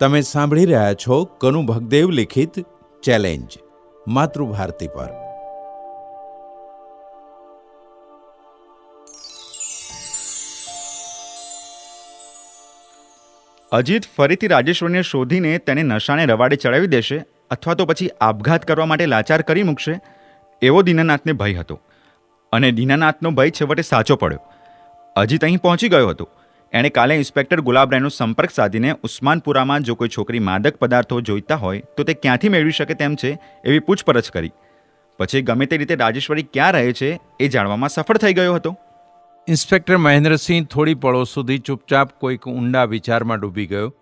તમે સાંભળી રહ્યા છો કનુ ભગદેવ લિખિત ચેલેન્જ, માતૃભારતી પર. અજીત ફરીથી રાજેશ્વરને શોધીને તેને નશાને રવાડે ચડાવી દેશે અથવા તો પછી આપઘાત કરવા માટે લાચાર કરી મૂકશે એવો દીનાનાથને ભય હતો. અને દીનાનાથનો ભય છેવટે સાચો પડ્યો. અજીત અહીં પહોંચી ગયો હતો. એણે કાલે ઇન્સ્પેક્ટર ગુલાબરાયનો સંપર્ક સાધીને ઉસ્માનપુરામાં જો કોઈ છોકરી માદક પદાર્થો જોઈતા હોય તો તે ક્યાંથી મેળવી શકે તેમ છે એવી પૂછપરછ કરી. પછી ગમે તે રીતે રાજેશ્વરી ક્યાં રહે છે એ જાણવામાં સફળ થઈ ગયો હતો. ઇન્સ્પેક્ટર મહેન્દ્રસિંહ થોડી પળો સુધી ચૂપચાપ કોઈક ઊંડા વિચારમાં ડૂબી ગયો.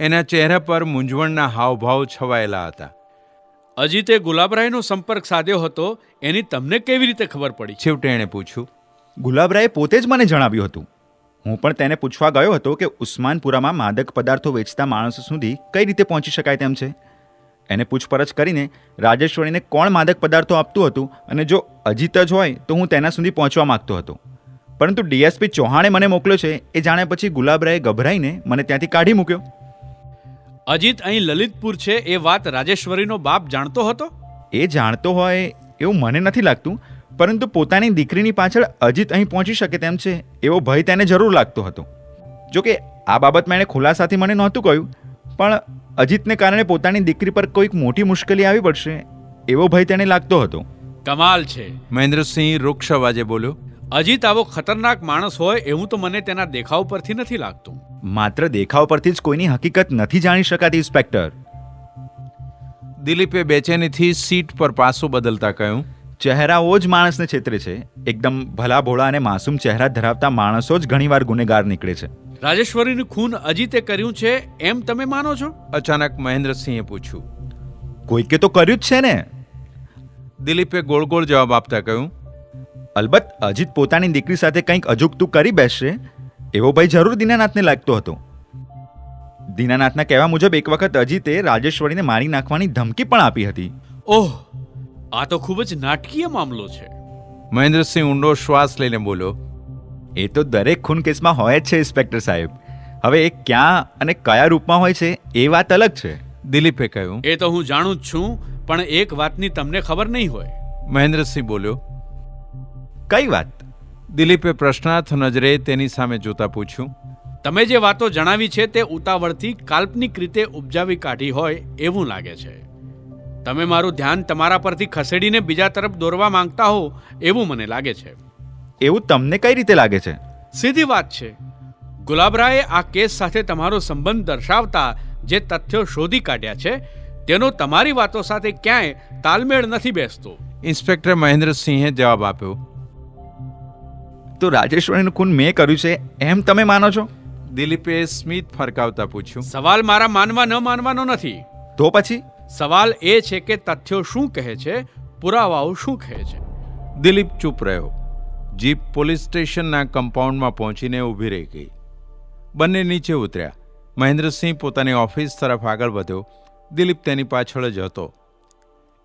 એના ચહેરા પર મૂંઝવણના હાવભાવ છવાયેલા હતા. અજીતે ગુલાબરાયનો સંપર્ક સાધ્યો હતો એની તમને કેવી રીતે ખબર પડી? છેવટે એણે પૂછ્યું. ગુલાબરાયે પોતે જ મને જણાવ્યું હતું. હું પણ તેને પૂછવા ગયો હતો કે ઉસ્માનપુરામાં માદક પદાર્થો વેચતા માણસો સુધી કઈ રીતે પહોંચી શકાય તેમ છે. એને પૂછપરછ કરીને રાજેશ્વરીને કોણ માદક પદાર્થો આપતું હતું અને જો અજીત જ હોય તો હું તેના સુધી પહોંચવા માંગતો હતો. પરંતુ ડીએસપી ચૌહાણે મને મોકલ્યો છે એ જાણ્યા પછી ગુલાબરાએ ગભરાઈને મને ત્યાંથી કાઢી મૂક્યો. અજીત અહીં લલિતપુર છે એ વાત રાજેશ્વરીનો બાપ જાણતો હતો? એ જાણતો હોય એવું મને નથી લાગતું પરંતુ પોતાની દીકરીની પાછળ અજીત અહીં પહોંચી શકે તેમ છે એવો ભય તેને જરૂર લાગતો હતો. જો કે આ બાબતમાં એણે ખુલાસાથી મને નહોતું કહ્યું પણ અજીતને કારણે પોતાની દીકરી પર કોઈક મોટી મુશ્કેલી આવી પડશે એવો ભય તેને લાગતો હતો. કમાલ છે. મહેન્દ્રસિંહ રૂક્ષ અવાજે બોલ્યો અજીત આવો ખતરનાક માણસ હોય એવું તો મને તેના દેખાવ પરથી નથી લાગતું. માત્ર દેખાવ પરથી જ કોઈની હકીકત નથી જાણી શકાતી ઇન્સ્પેક્ટર. દિલીપે બેચેનીથી સીટ પર પાસો બદલતા કહ્યું ચહેરાઓ જ માણસને છેતરે છે. એકદમ ભલા ભોળા અને માસૂમ ચહેરા ધરાવતા માણસો જ ઘણીવાર ગુનેગાર નીકળે છે. રાજેશ્વરીનું ખૂન અજીતે કર્યું છે એમ તમે માનો છો? અચાનક મહેન્દ્રસિંહે પૂછ્યું. કોઈકે તો કર્યું જ છે ને. દિલીપે ગોળ ગોળ જવાબ આપતા કહ્યું. અલબત્ત અજીત પોતાની દીકરી સાથે કંઈક અજુગતું કરી બેસશે એવો ભય જરૂર દીનાનાથને લાગતો હતો. દીનાનાથના કહેવા મુજબ એક વખત અજીતે રાજેશ્વરીને મારી નાખવાની ધમકી પણ આપી હતી. ઓહ આ તો ખૂબ જ નાટકીય મામલો છે. મહેન્દ્રસિંહ ઊંડો શ્વાસ લઈને બોલ્યો એ તો દરેક ખૂન કેસમાં હોય જ છે ઇન્સ્પેક્ટર સાહેબ. હવે એ ક્યાં અને કયા રૂપમાં હોય છે એ વાત અલગ છે. દિલીપે કહ્યું એ તો હું જાણું જ છું પણ એક વાતની તમને ખબર નહીં હોય. મહેન્દ્રસિંહ બોલ્યો કઈ વાત? દિલીપે પ્રશ્નાર્થ નજરે તેની સામે જોતા પૂછ્યું તમે જે વાતો જણાવી છે તે ઉતાવળથી કાલ્પનિક રીતે ઉપજાવી કાઢી હોય એવું લાગે છે. તમે મારું ધ્યાન તમારા પરથી ખસેડીને બીજા તરફ દોરવા માંગતા હો એવું મને લાગે છે. એવું તમને કઈ રીતે લાગે છે? સીધી વાત છે. ગુલાબરાએ આ કેસ સાથે તમારો સંબંધ દર્શાવતા જે તથ્યો શોધી કાઢ્યા છે તેનો તમારી વાતો સાથે ક્યાંય તાલમેળ નથી બેસતો. ઇન્સ્પેક્ટર મહેન્દ્રસિંહે જવાબ આપ્યો. તો રાજેશ્વરીનું ખૂન મેં કર્યું છે એમ તમે માનો છો? દિલીપે સ્મિત ફરકાવતા પૂછ્યું. સવાલ મારા માનવા ન માનવાનો નથી. તો પછી? સવાલ એ છે કે તથ્યો શું કહે છે પુરાવાઓ શું કહે છે? દિલીપ ચૂપ રહ્યો. જીપ પોલીસ સ્ટેશનના કમ્પાઉન્ડમાં પહોંચીને ઊભી રહી ગઈ. બંને નીચે ઉતર્યા. મહેન્દ્રસિંહ પોતાની ઓફિસ તરફ આગળ વધ્યો. દિલીપ તેની પાછળ જ હતો.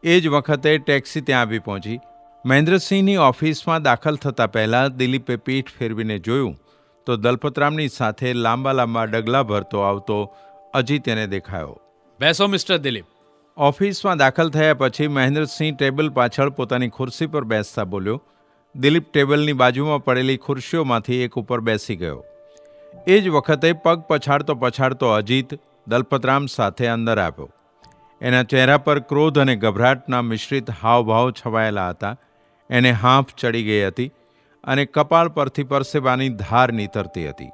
એ જ વખતે ટેક્સી ત્યાં આવી પહોંચી. મહેન્દ્રસિંહની ઓફિસમાં દાખલ થતાં પહેલાં દિલીપે પીઠ ફેરવીને જોયું તો દલપતરામની સાથે લાંબા લાંબા ડગલા ભરતો આવતો અજીત તેને દેખાયો. બેસો મિસ્ટર દિલીપ. ઓફિસમાં દાખલ થયા પછી મહેન્દ્રસિંહ ટેબલ પાછળ પોતાની ખુરશી પર બેસતા બોલ્યો, દિલીપ ટેબલની બાજુમાં પડેલી ખુરશીઓમાંથી એક ઉપર બેસી ગયો. એ જ વખતે પગ પછાડતો પછાડતો અજીત દલપતરામ સાથે અંદર આવ્યો. એના ચહેરા પર ક્રોધ અને ગભરાટના મિશ્રિત હાવભાવ છવાયેલા હતા. એને હાંફ ચડી ગઈ હતી અને કપાળ પરથી પરસેવાની ધાર નીતરતી હતી.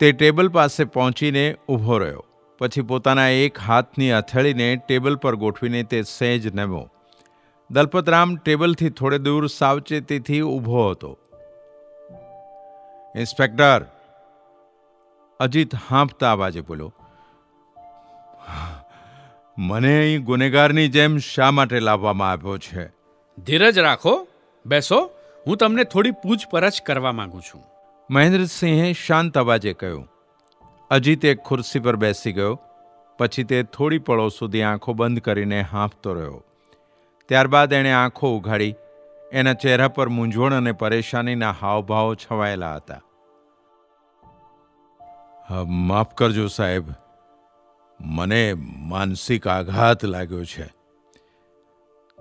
તે ટેબલ પાસે પહોંચીને ઊભો રહ્યો. પછી પોતાના એક હાથની હથેળીને ટેબલ પર ગોઠવીને તે સહેજ નમ્યો દલપતરામ ટેબલથી થોડે દૂર સાવચેતીથી ઊભો હતો. ઇન્સ્પેક્ટર અજીત હાંફતા અવાજે બોલ્યો. મને અહીં ગુનેગારની જેમ શા માટે લાવવામાં આવ્યો છે? ધીરજ રાખો બેસો. હું તમને થોડી પૂછપરછ કરવા માંગુ છું. મહેન્દ્રસિંહે શાંત અવાજે કહ્યું. અજીત એક ખુરશી પર બેસી ગયો. પછી તે થોડી પળો સુધી આંખો બંધ કરીને હાંફતો રહ્યો. ત્યારબાદ એણે આંખો ઉઘાડી, એના ચહેરા પર મૂંઝવણ અને પરેશાનીના હાવભાવ છવાયેલા હતા. માફ કરજો સાહેબ. મને માનસિક આઘાત લાગ્યો છે.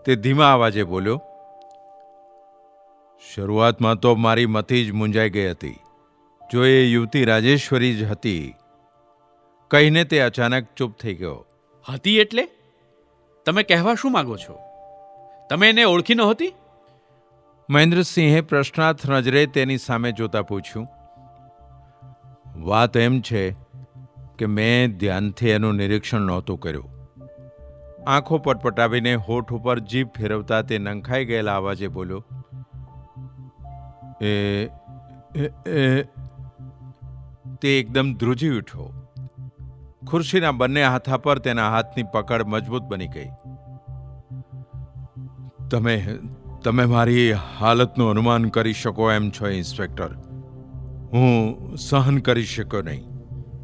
તે ધીમા અવાજે બોલ્યો, શરૂઆતમાં તો મારી મતી જ મૂંઝાઈ ગઈ હતી. જો એ યુવતી રાજેશ્વરી જ હતી કહીને તે અચાનક ચૂપ થઈ ગયો. હતી એટલે? તમે કહેવા શું માંગો છો? તમે એને ઓળખી નહોતી? મહેન્દ્રસિંહે પ્રશ્નાર્થ નજરે તેની સામે જોતા પૂછ્યું વાત એમ છે કે મેં ધ્યાનથી એનું નિરીક્ષણ નહોતું કર્યું. આંખો પટપટાવીને હોઠ ઉપર જીભ ફેરવતા તે નંખાઈ ગયેલા અવાજે બોલ્યો એ તે એકદમ ધ્રુજી ઉઠ્યો ખુરશીના બંને હાથા પર તેના હાથની પકડ મજબૂત બની ગઈ. તમે તમે મારી હાલતનું અનુમાન કરી શકો એમ છો ઇન્સ્પેક્ટર. હું સહન કરી શક્યો નહીં.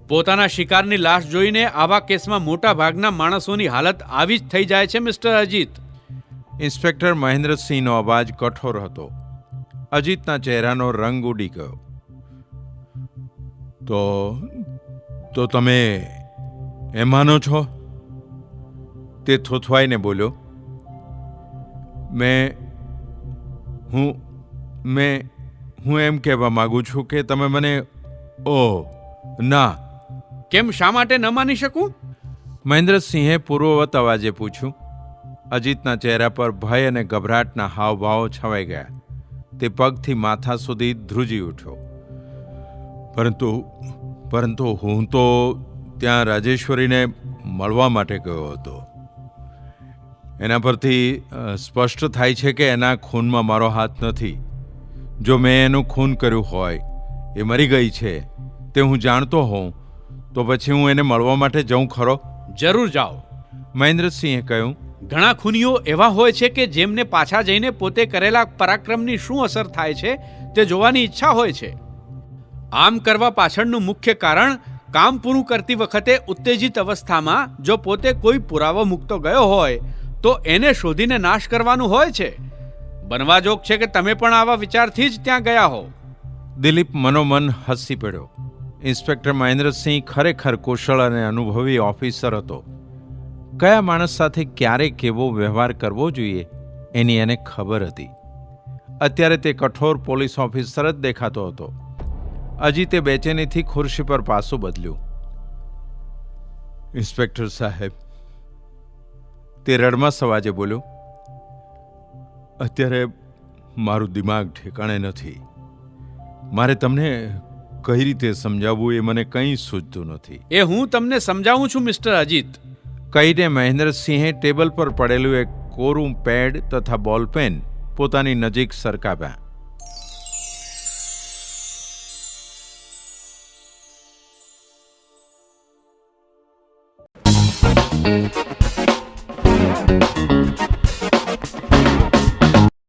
પોતાના શિકારની લાશ જોઈને આવા કેસમાં મોટા ભાગના માણસોની હાલત આવી જ થઈ જાય છે મિસ્ટર અજીત. ઇન્સ્પેક્ટર મહેન્દ્રસિંહનો અવાજ કઠોર હતો. અજીતના ચહેરાનો રંગ ઉડી ગયો. તો તો તમે એ માનો છો? તે થોથવાઈને બોલ્યો મેં હું મેં હું એમ કહેવા માંગુ છું કે તમે મને ઓ ના. કેમ શા માટે ન માની શકું? મહેન્દ્રસિંહે પૂર્વવત અવાજે પૂછ્યું અજીતના ચહેરા પર ભય અને ગભરાટના હાવભાવો છવાઈ ગયા. તે પગથી માથા સુધી ધ્રુજી ઉઠ્યો. પરંતુ પરંતુ હું તો ત્યાં રાજેશ્વરીને મળવા માટે ગયો હતો. એના પરથી સ્પષ્ટ થાય છે કે એના ખૂનમાં મારો હાથ નથી. જો મેં એનું ખૂન કર્યું હોય એ મરી ગઈ છે તે હું જાણતો હોઉં તો પછી હું એને મળવા માટે જઉં ખરો? જરૂર જાઓ. મહેન્દ્રસિંહે કહ્યું ઘણા ખૂનીઓ એવા હોય છે કે જેમને પાછા જઈને પોતે કરેલા પરાક્રમની શું અસર થાય છે તે જોવાની ઈચ્છા હોય છે. આમ કરવા પાછળનું મુખ્ય કારણ કામ પૂરું કરતી વખતે ઉત્તેજિત અવસ્થામાં જો પોતે કોઈ પુરાવો મૂકતો ગયો હોય, તો એને શોધીને નાશ કરવાનું હોય છે. બનવા જોગ છે કે તમે પણ આવા વિચારથી જ ત્યાં ગયા હો દિલીપ મનોમન હસી પડ્યો. ઇન્સ્પેક્ટર મહેન્દ્રસિંહ ખરેખર કુશળ અને અનુભવી ઓફિસર હતો. કયા માણસ સાથે ક્યારે કેવો વ્યવહાર કરવો જોઈએ, એની એને ખબર હતી. અત્યારે તે કઠોર પોલીસ ઓફિસર જ દેખાતો હતો. અજીતે બેચેનીથી ખુરશી પર પાસું બદલ્યું. ઇન્સ્પેક્ટર સાહેબ તે રડમાં સવાજે બોલ્યો અત્યારે મારું દિમાગ ઠેકાણે નથી. મારે તમને કઈ રીતે સમજાવવું એ મને કંઈ સૂચતું નથી. એ હું તમને સમજાવું છું મિસ્ટર અજીત. કહીને મહેન્દ્રસિંહે ટેબલ પર પડેલું એક કોરું પેડ તથા બોલપેન પોતાની નજીક સરકાવ્યા.